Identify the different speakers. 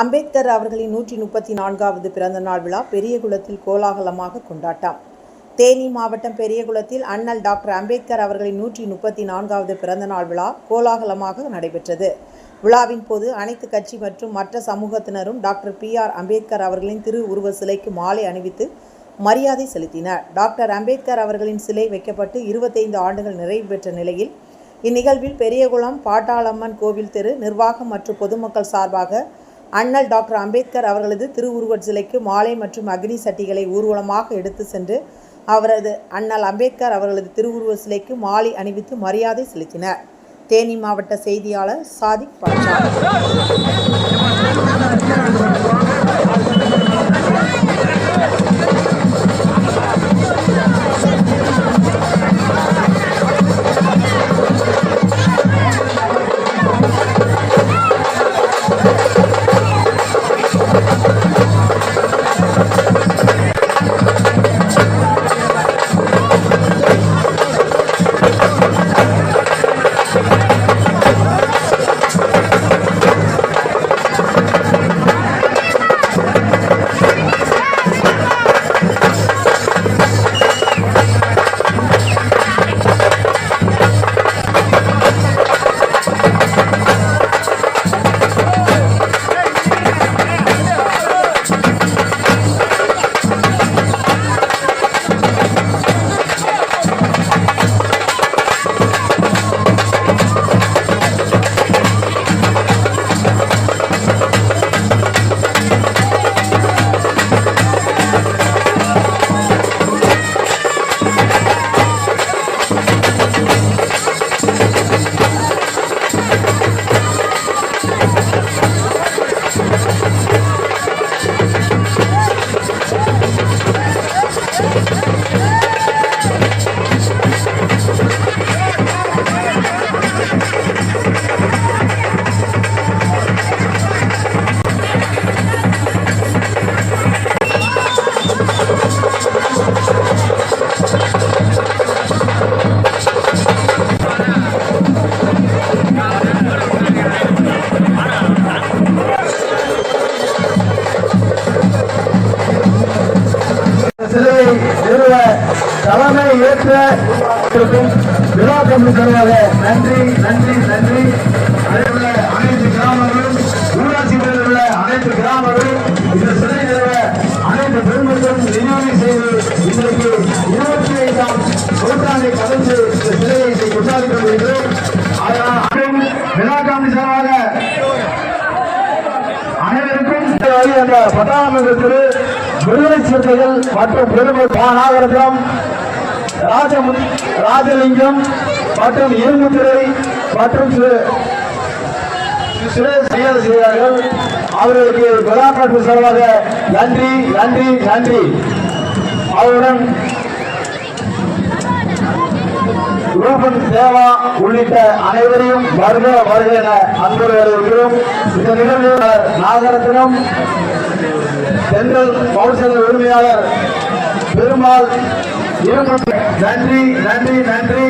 Speaker 1: அம்பேத்கர் அவர்களின் நூற்றி முப்பத்தி நான்காவது பிறந்த நாள் விழா பெரியகுளத்தில் கோலாகலமாக கொண்டாட்டம். தேனி மாவட்டம் பெரியகுளத்தில் அண்ணல் டாக்டர் அம்பேத்கர் அவர்களின் நூற்றி முப்பத்தி நான்காவது பிறந்த நாள் விழா கோலாகலமாக நடைபெற்றது. விழாவின் போது அனைத்து கட்சி மற்றும் மற்ற சமூகத்தினரும் டாக்டர் பி ஆர் அம்பேத்கர் அவர்களின் திரு உருவ சிலைக்கு மாலை அணிவித்து மரியாதை செலுத்தினர். டாக்டர் அம்பேத்கர் அவர்களின் சிலை வைக்கப்பட்டு இருபத்தைந்து ஆண்டுகள் நிறைவு பெற்ற நிலையில் இந்நிகழ்வில் பெரியகுளம் பாட்டாளம்மன் கோவில் தெரு நிர்வாகம் மற்றும் பொதுமக்கள் சார்பாக அண்ணல் டாக்டர் அம்பேத்கர் அவர்களது திருவுருவச் சிலைக்கு மாலை மற்றும் அக்னி சட்டிகளை ஊர்வலமாக எடுத்து சென்று அவரது அண்ணல் அம்பேத்கர் அவர்களது திருவுருவ சிலைக்கு மாலை அணிவித்து மரியாதை செலுத்தினர். தேனி மாவட்ட செய்தியாளர் சாதிக்
Speaker 2: பாஷா தலைமை ஏற்ற விழா கம்பி தருவாங்க நன்றி நன்றி நன்றி. அதேபோல அனைத்து கிராமங்களும் ஊராட்சி உள்ள அனைத்து கிராமங்களும் இந்த சிலை நிறுவ அனைத்து பெருமக்களும் நினைவு செய்து இன்றைக்கு இருபத்தி ஐந்தாம் நூற்றாண்டை கலந்து இந்த சிலையை இன்றைக்கு கொண்டாடி கொண்டிருக்கிறோம். அதனால் விழா கமிட்டி சார்பாக அனைவருக்கும் அந்த பட்டாளமன்றத்தில் விடுதலை சிறுத்தைகள் மற்றும் பெருமை மாநகரத்திலும் ராஜமு ராஜலிங்கம் மற்றும் இரும்புத்துறை மற்றும் சிறு- செய்கிறார்கள் அவர்களுக்கு விழாக்காட்டு சார்பாக நன்றி நன்றி நன்றி. அவருடன் ரூபன் தேவா உள்ளிட்ட அனைவரையும் வருக வருக என அன்பு வரவேற்கிறோம். இந்த நிகழ்வில் நாகரத்தினம் தென்றல் பௌசல உரிமையாளர் பெருமாள் நன்றி நன்றி நன்றி.